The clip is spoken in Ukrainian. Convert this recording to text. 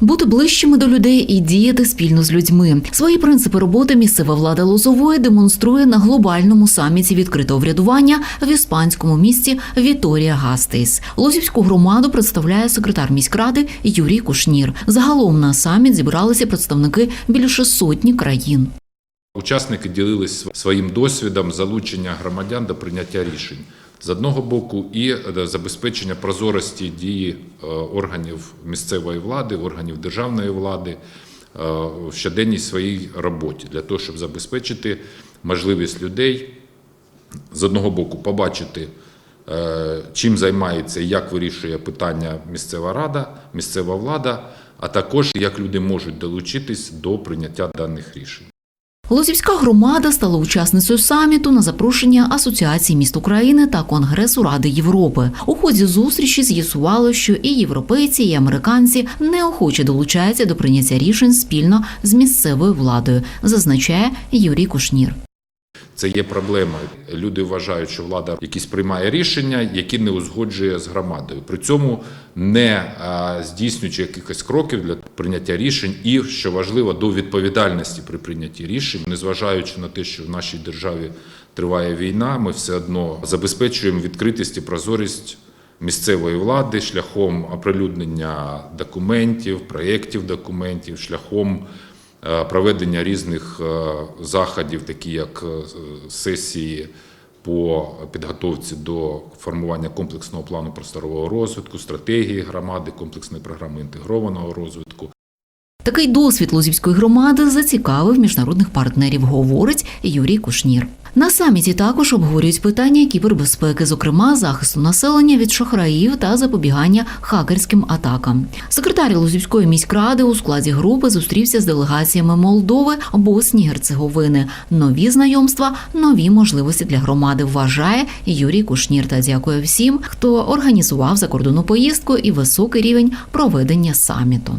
Бути ближчими до людей і діяти спільно з людьми. Свої принципи роботи місцева влада Лозової демонструє на глобальному саміті відкритого врядування в іспанському місті Віторія Гастейс. Лозівську громаду представляє секретар міськради Юрій Кушнір. Загалом на саміт зібралися представники більше сотні країн. Учасники ділились своїм досвідом залучення громадян до прийняття рішень з одного боку і е, забезпечення прозорості дії е, органів місцевої влади, органів державної влади е, в щоденній своїй роботі для того, щоб забезпечити можливість людей з одного боку побачити, чим займається і як вирішує питання місцева рада, місцева влада, а також як люди можуть долучитись до прийняття даних рішень. Лозівська громада стала учасницею саміту на запрошення Асоціації міст України та Конгресу Ради Європи. У ході зустрічі з'ясувало, що і європейці, і американці неохоче долучаються до прийняття рішень спільно з місцевою владою, зазначає Юрій Кушнір. Це є проблема. Люди вважають, що влада якісь приймає рішення, які не узгоджує з громадою. При цьому не здійснюючи якихось кроків для прийняття рішень, і що важливо, до відповідальності при прийнятті рішень, незважаючи на те, що в нашій державі триває війна, ми все одно забезпечуємо відкритість і прозорість. Місцевої влади шляхом оприлюднення документів, проєктів документів, шляхом е, проведення різних е, заходів, такі як е, сесії по підготовці до формування комплексного плану просторового розвитку, стратегії громади, комплексної програми інтегрованого розвитку. Такий досвід Лозівської громади зацікавив міжнародних партнерів, говорить Юрій Кушнір. На саміті також обговорюють питання кібербезпеки, зокрема захисту населення від шахраїв та запобігання хакерським атакам. Секретар Лозівської міськради у складі групи зустрівся з делегаціями Молдови, Боснії, Герцеговини. Нові знайомства, нові можливості для громади. Вважає Юрій Кушнір та дякує всім, хто організував закордонну поїздку і високий рівень проведення саміту.